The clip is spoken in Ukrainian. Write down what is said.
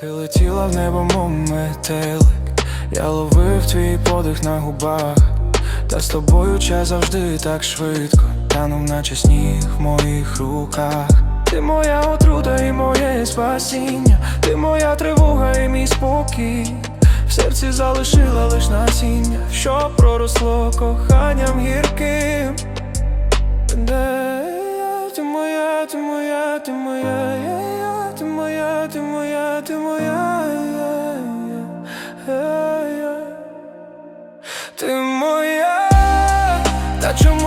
Ти летіла в небо, мов метелик. Я ловив твій подих на губах. Та з тобою час завжди так швидко. Танув наче сніг в моїх руках. Ти моя отрута і моє спасіння. Ти моя тривога і мій спокій. В серці залишила лиш насіння Що проросло коханням гірким. Де я, ти моя, ти моя, ти моя, я, я, ти моя, ти моя, ти моя, ти моя, та чому?